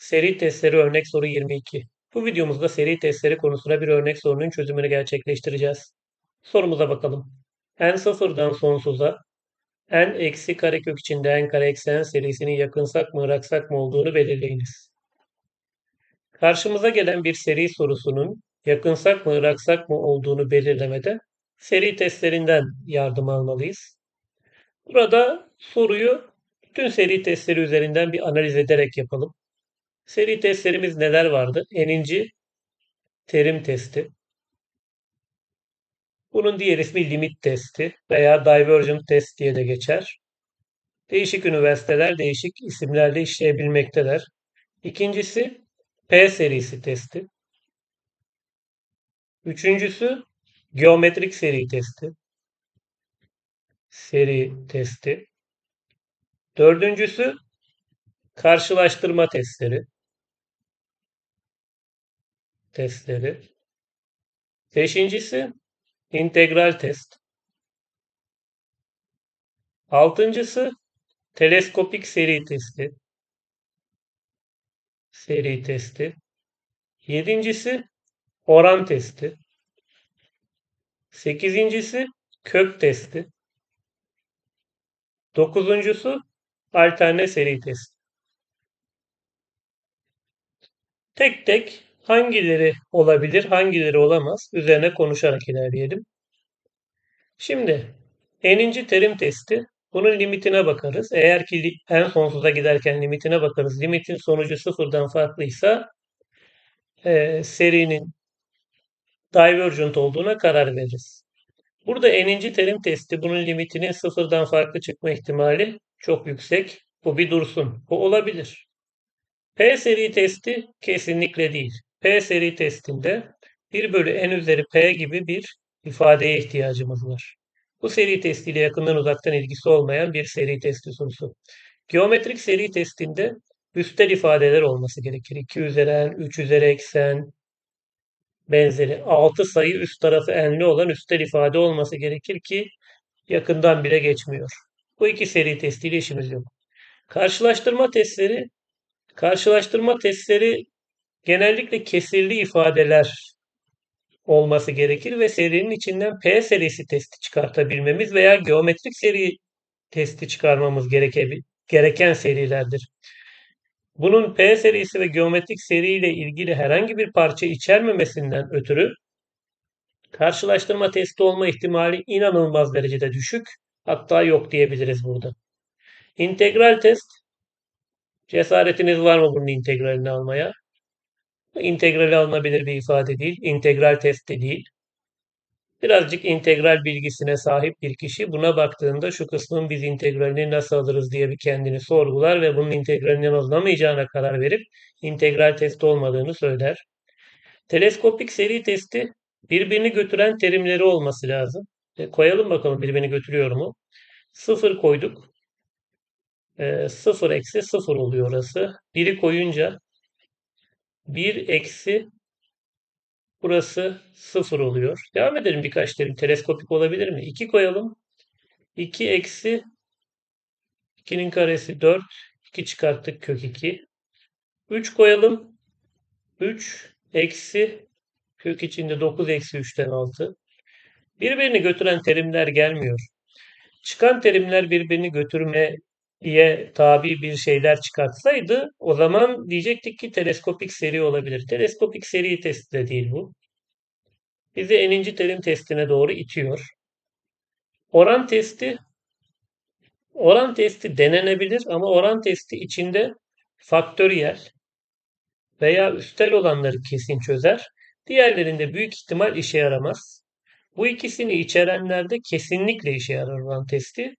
Seri testleri örnek soru 22. Bu videomuzda seri testleri konusuna bir örnek sorunun çözümünü gerçekleştireceğiz. Sorumuza bakalım. n sıfırdan sonsuza n eksi karekök içinde n kare eksi n serisinin yakınsak mı ıraksak mı olduğunu belirleyiniz. Karşımıza gelen bir seri sorusunun yakınsak mı ıraksak mı olduğunu belirlemede seri testlerinden yardım almalıyız. Burada soruyu bütün seri testleri üzerinden bir analiz ederek yapalım. Seri testlerimiz neler vardı? Eninci terim testi. Bunun diğer ismi limit testi veya divergent test diye de geçer. Değişik üniversiteler değişik isimlerle işleyebilmektedir. İkincisi P serisi testi. Üçüncüsü geometrik seri testi. Seri testi. Dördüncüsü karşılaştırma testleri testleri. Beşincisi integral test. Altıncısı teleskopik seri testi. Seri testi. Yedincisi oran testi. Sekizincisi kök testi. Dokuzuncusu alterne seri testi. Tek tek hangileri olabilir, hangileri olamaz üzerine konuşarak ilerleyelim. Şimdi n'inci terim testi bunun limitine bakarız. Eğer ki en sonsuza giderken limitine bakarız. Limitin sonucu sıfırdan farklıysa e, serinin divergent olduğuna karar veririz. Burada n'inci terim testi bunun limitinin sıfırdan farklı çıkma ihtimali çok yüksek. Bu bir dursun. Bu olabilir. P seri testi kesinlikle değil. P seri testinde 1 bölü n üzeri P gibi bir ifadeye ihtiyacımız var. Bu seri testiyle yakından uzaktan ilgisi olmayan bir seri testi sorusu. Geometrik seri testinde üstel ifadeler olması gerekir. 2 üzeri n, 3 üzeri eksen benzeri. 6 sayı üst tarafı n'li olan üstel ifade olması gerekir ki yakından bile geçmiyor. Bu iki seri testiyle işimiz yok. Karşılaştırma testleri Karşılaştırma testleri genellikle kesirli ifadeler olması gerekir ve serinin içinden P serisi testi çıkartabilmemiz veya geometrik seri testi çıkarmamız gereken serilerdir. Bunun P serisi ve geometrik seri ile ilgili herhangi bir parça içermemesinden ötürü karşılaştırma testi olma ihtimali inanılmaz derecede düşük. Hatta yok diyebiliriz burada. İntegral test Cesaretiniz var mı bunun integralini almaya? İntegrali alınabilir bir ifade değil. İntegral testi değil. Birazcık integral bilgisine sahip bir kişi buna baktığında şu kısmın biz integralini nasıl alırız diye bir kendini sorgular ve bunun integralini alınamayacağına karar verip integral testi olmadığını söyler. Teleskopik seri testi birbirini götüren terimleri olması lazım. E, koyalım bakalım birbirini götürüyor mu? Sıfır koyduk. E, 0 eksi 0 oluyor orası. 1'i koyunca 1 eksi burası 0 oluyor. Devam edelim birkaç terim. Teleskopik olabilir mi? 2 koyalım. 2 eksi 2'nin karesi 4. 2 çıkarttık kök 2. 3 koyalım. 3 eksi kök içinde 9 eksi 3'ten 6. Birbirini götüren terimler gelmiyor. Çıkan terimler birbirini götürme diye tabi bir şeyler çıkartsaydı o zaman diyecektik ki teleskopik seri olabilir. Teleskopik seri testi de değil bu. Bizi eninci terim testine doğru itiyor. Oran testi oran testi denenebilir ama oran testi içinde faktöriyel veya üstel olanları kesin çözer. Diğerlerinde büyük ihtimal işe yaramaz. Bu ikisini içerenlerde kesinlikle işe yarar oran testi.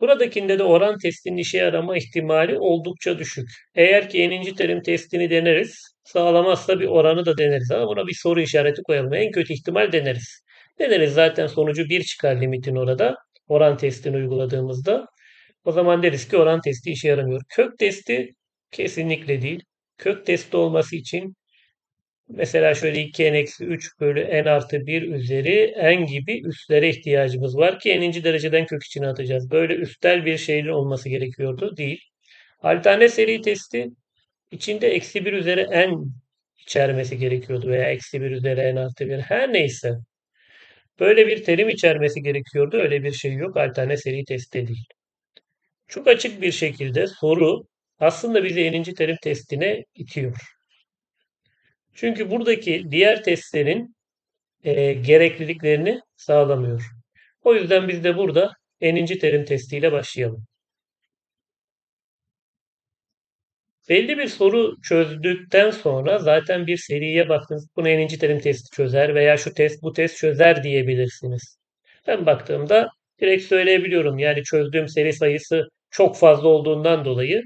Buradakinde de oran testinin işe yarama ihtimali oldukça düşük. Eğer ki eninci terim testini deneriz, sağlamazsa bir oranı da deneriz ama buna bir soru işareti koyalım. En kötü ihtimal deneriz. Deneriz zaten sonucu 1 çıkar limitin orada. Oran testini uyguladığımızda. O zaman deriz ki oran testi işe yaramıyor. Kök testi kesinlikle değil. Kök testi olması için Mesela şöyle 2n-3 bölü n artı 1 üzeri n gibi üstlere ihtiyacımız var ki n'inci dereceden kök içine atacağız. Böyle üstel bir şeyin olması gerekiyordu. Değil. Alterne seri testi içinde eksi 1 üzeri n içermesi gerekiyordu veya eksi 1 üzeri n artı 1 her neyse. Böyle bir terim içermesi gerekiyordu. Öyle bir şey yok. Alterne seri testi değil. Çok açık bir şekilde soru aslında bizi n'inci terim testine itiyor. Çünkü buradaki diğer testlerin e, gerekliliklerini sağlamıyor. O yüzden biz de burada n'inci terim testiyle başlayalım. Belli bir soru çözdükten sonra zaten bir seriye baktınız. Bunu n'inci terim testi çözer veya şu test bu test çözer diyebilirsiniz. Ben baktığımda direkt söyleyebiliyorum. Yani çözdüğüm seri sayısı çok fazla olduğundan dolayı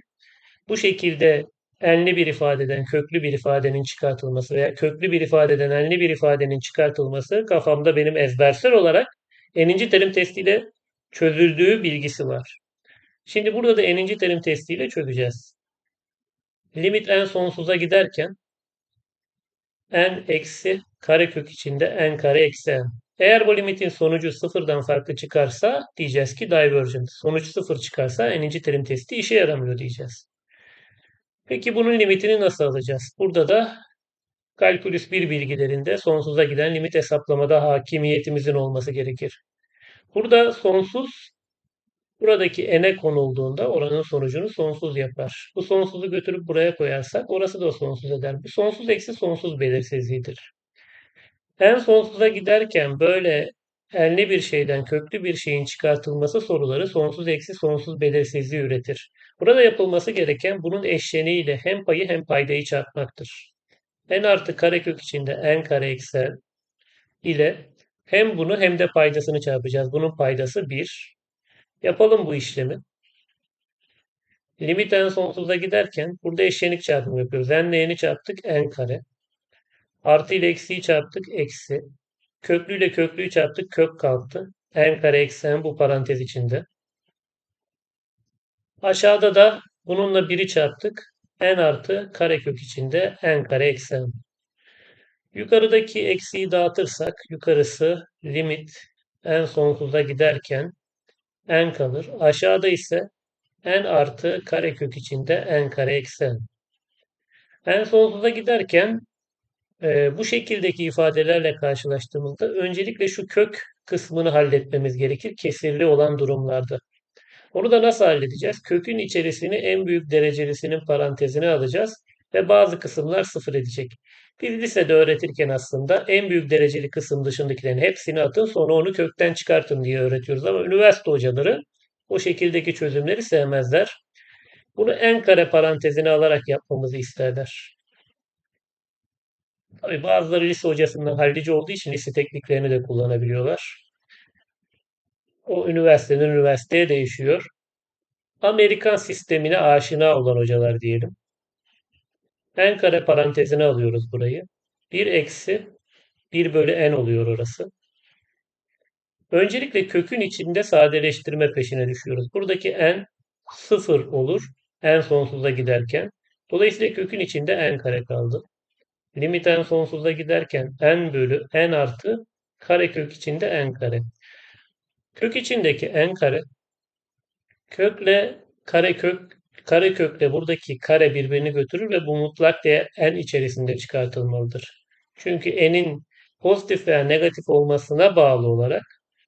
bu şekilde enli bir ifadeden köklü bir ifadenin çıkartılması veya köklü bir ifadeden enli bir ifadenin çıkartılması kafamda benim ezbersel olarak n'inci terim testiyle çözüldüğü bilgisi var. Şimdi burada da n'inci terim testiyle çözeceğiz. Limit en sonsuza giderken n eksi karekök içinde n kare eksi n. Eğer bu limitin sonucu sıfırdan farklı çıkarsa diyeceğiz ki divergent. Sonuç sıfır çıkarsa n'inci terim testi işe yaramıyor diyeceğiz. Peki bunun limitini nasıl alacağız? Burada da kalkülüs 1 bilgilerinde sonsuza giden limit hesaplamada hakimiyetimizin olması gerekir. Burada sonsuz buradaki n'e konulduğunda oranın sonucunu sonsuz yapar. Bu sonsuzu götürüp buraya koyarsak orası da sonsuz eder. Bu sonsuz eksi sonsuz belirsizliğidir. En sonsuza giderken böyle enli bir şeyden köklü bir şeyin çıkartılması soruları sonsuz eksi sonsuz belirsizliği üretir. Burada yapılması gereken bunun eşleniğiyle hem payı hem paydayı çarpmaktır. n artı karekök içinde n kare eksi ile hem bunu hem de paydasını çarpacağız. Bunun paydası 1. Yapalım bu işlemi. Limit en sonsuza giderken burada eşlenik çarpımı yapıyoruz. n ile n'i çarptık n kare. Artı ile eksiyi çarptık eksi. Köklü ile köklüyü çarptık kök kalktı. n kare eksi n bu parantez içinde. Aşağıda da bununla 1'i çarptık. n artı karekök içinde n kare eksi n. Yukarıdaki eksiyi dağıtırsak yukarısı limit en sonsuza giderken n kalır. Aşağıda ise n artı karekök içinde n kare eksi n. En sonsuza giderken e, bu şekildeki ifadelerle karşılaştığımızda öncelikle şu kök kısmını halletmemiz gerekir kesirli olan durumlarda. Onu da nasıl halledeceğiz? Kökün içerisini en büyük derecelisinin parantezine alacağız ve bazı kısımlar sıfır edecek. Biz lisede öğretirken aslında en büyük dereceli kısım dışındakilerin hepsini atın sonra onu kökten çıkartın diye öğretiyoruz ama üniversite hocaları o şekildeki çözümleri sevmezler. Bunu en kare parantezine alarak yapmamızı isterler. Tabii bazıları lise hocasından hallici olduğu için lise tekniklerini de kullanabiliyorlar. O üniversiteden üniversiteye değişiyor. Amerikan sistemine aşina olan hocalar diyelim. N kare parantezine alıyoruz burayı. 1 eksi 1 bölü n oluyor orası. Öncelikle kökün içinde sadeleştirme peşine düşüyoruz. Buradaki n 0 olur. n sonsuza giderken. Dolayısıyla kökün içinde n kare kaldı. Limit n sonsuza giderken n bölü n artı kare kök içinde n kare. Kök içindeki n kare kökle kare kök kare kökle buradaki kare birbirini götürür ve bu mutlak değer n içerisinde çıkartılmalıdır. Çünkü n'in pozitif veya negatif olmasına bağlı olarak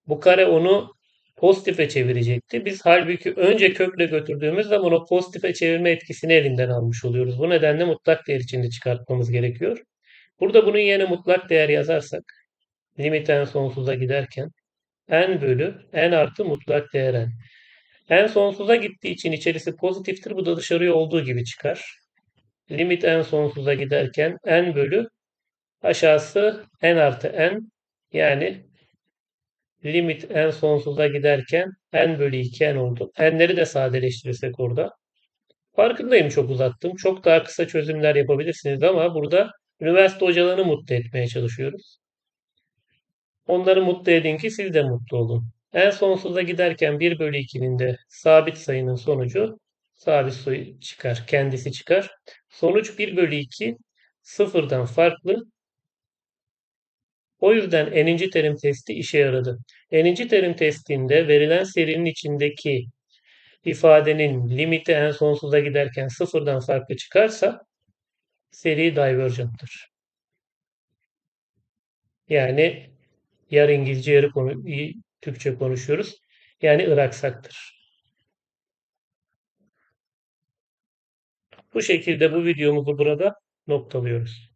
bu kare onu pozitife çevirecekti. Biz halbuki önce kökle götürdüğümüz zaman o pozitife çevirme etkisini elinden almış oluyoruz. Bu nedenle mutlak değer içinde çıkartmamız gerekiyor. Burada bunun yerine mutlak değer yazarsak limit n sonsuza giderken n bölü n artı mutlak değer n. n sonsuza gittiği için içerisi pozitiftir. Bu da dışarıya olduğu gibi çıkar. Limit n sonsuza giderken n bölü aşağısı n artı n yani limit n sonsuza giderken n bölü 2 n oldu. n'leri de sadeleştirirsek orada. Farkındayım çok uzattım. Çok daha kısa çözümler yapabilirsiniz ama burada üniversite hocalarını mutlu etmeye çalışıyoruz. Onları mutlu edin ki siz de mutlu olun. En sonsuza giderken 1 bölü 2'nin de sabit sayının sonucu sabit sayı çıkar. Kendisi çıkar. Sonuç 1 bölü 2 sıfırdan farklı. O yüzden n'inci terim testi işe yaradı. N'inci terim testinde verilen serinin içindeki ifadenin limiti en sonsuza giderken sıfırdan farklı çıkarsa seri divergent'tır. Yani yarı İngilizce yarı konu, Türkçe konuşuyoruz. Yani ıraksaktır. Bu şekilde bu videomuzu burada noktalıyoruz.